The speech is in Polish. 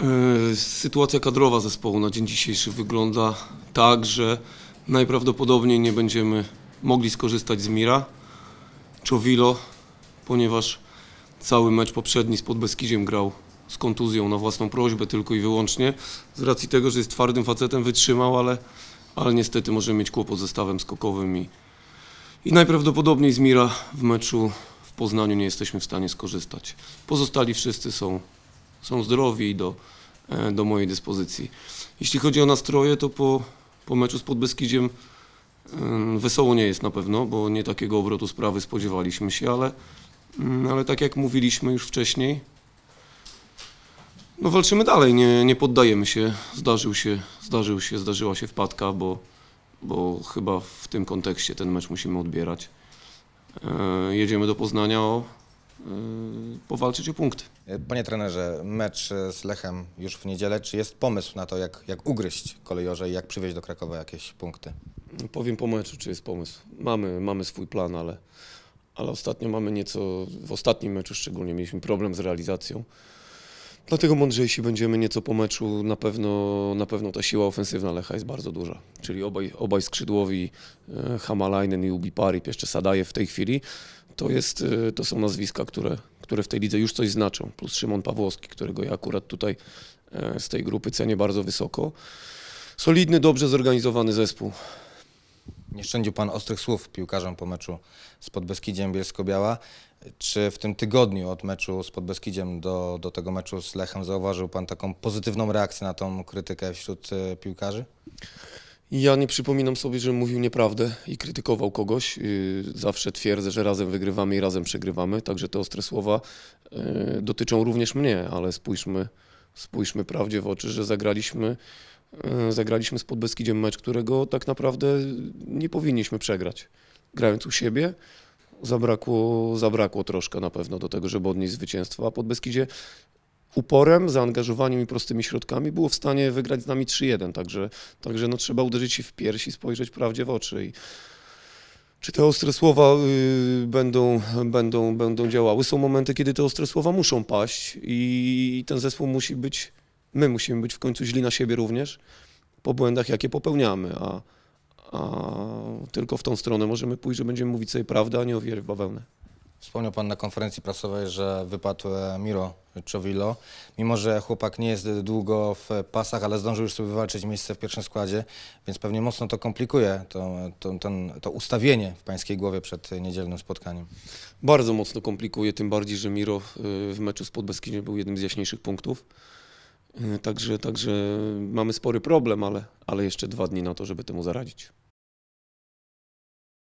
E, Sytuacja kadrowa zespołu na dzień dzisiejszy wygląda tak, że najprawdopodobniej nie będziemy mogli skorzystać z Mira, Czowilo, ponieważ cały mecz poprzedni z Podbeskidziem grał z kontuzją na własną prośbę tylko i wyłącznie. Z racji tego, że jest twardym facetem, wytrzymał, ale, ale niestety może mieć kłopot ze stawem skokowym i, i najprawdopodobniej z Mira w meczu w Poznaniu nie jesteśmy w stanie skorzystać. Pozostali wszyscy są są zdrowi i do, e, do mojej dyspozycji. Jeśli chodzi o nastroje, to po, po meczu z Podbeskidziem wesoło nie jest na pewno, bo nie takiego obrotu sprawy spodziewaliśmy się, ale, mm, ale tak jak mówiliśmy już wcześniej, no walczymy dalej, nie, nie poddajemy się. Zdarzył się, zdarzył się, zdarzyła się wpadka, bo, bo chyba w tym kontekście ten mecz musimy odbierać. E, jedziemy do Poznania o, powalczyć o punkty. Panie trenerze, mecz z Lechem już w niedzielę. Czy jest pomysł na to, jak, jak ugryźć kolejorze i jak przywieźć do Krakowa jakieś punkty? Powiem po meczu, czy jest pomysł. Mamy, mamy swój plan, ale, ale ostatnio mamy nieco, w ostatnim meczu szczególnie mieliśmy problem z realizacją. Dlatego mądrzejsi będziemy nieco po meczu. Na pewno, na pewno ta siła ofensywna Lecha jest bardzo duża. Czyli obaj, obaj skrzydłowi, e, Hamalainen i Ubiparip, jeszcze Sadaje w tej chwili, to, jest, e, to są nazwiska, które, które w tej lidze już coś znaczą. Plus Szymon Pawłowski, którego ja akurat tutaj e, z tej grupy cenię bardzo wysoko. Solidny, dobrze zorganizowany zespół. Nie szczędził Pan ostrych słów piłkarzom po meczu z Podbeskidziem Bielsko-Biała. Czy w tym tygodniu od meczu z Podbeskidziem do, do tego meczu z Lechem zauważył Pan taką pozytywną reakcję na tą krytykę wśród e, piłkarzy? Ja nie przypominam sobie, że mówił nieprawdę i krytykował kogoś. Yy, Zawsze twierdzę, że razem wygrywamy i razem przegrywamy, także te ostre słowa yy, dotyczą również mnie, ale spójrzmy, spójrzmy prawdzie w oczy, że zagraliśmy, yy, zagraliśmy z Podbeskidziem mecz, którego tak naprawdę nie powinniśmy przegrać. Grając u siebie zabrakło, zabrakło troszkę na pewno do tego, żeby odnieść zwycięstwo, a Podbeskidzie uporem, zaangażowaniem i prostymi środkami było w stanie wygrać z nami 3-1, także, także no, trzeba uderzyć się w piersi spojrzeć prawdzie w oczy. I czy te ostre słowa y, będą, będą, będą działały? Są momenty, kiedy te ostre słowa muszą paść i ten zespół musi być, my musimy być w końcu źli na siebie również po błędach, jakie popełniamy, a, a tylko w tą stronę możemy pójść, że będziemy mówić sobie prawdę, a nie owijać w bawełnę. Wspomniał Pan na konferencji prasowej, że wypadł e, Miro Czowilo. Mimo, że chłopak nie jest długo w pasach, ale zdążył już sobie wywalczyć miejsce w pierwszym składzie, więc pewnie mocno to komplikuje to, to, to ustawienie w Pańskiej głowie przed niedzielnym spotkaniem. Bardzo mocno komplikuje, tym bardziej, że Miro y, w meczu z Podbeskidziem był jednym z jaśniejszych punktów. Y, Także, także mamy spory problem, ale, ale jeszcze dwa dni na to, żeby temu zaradzić.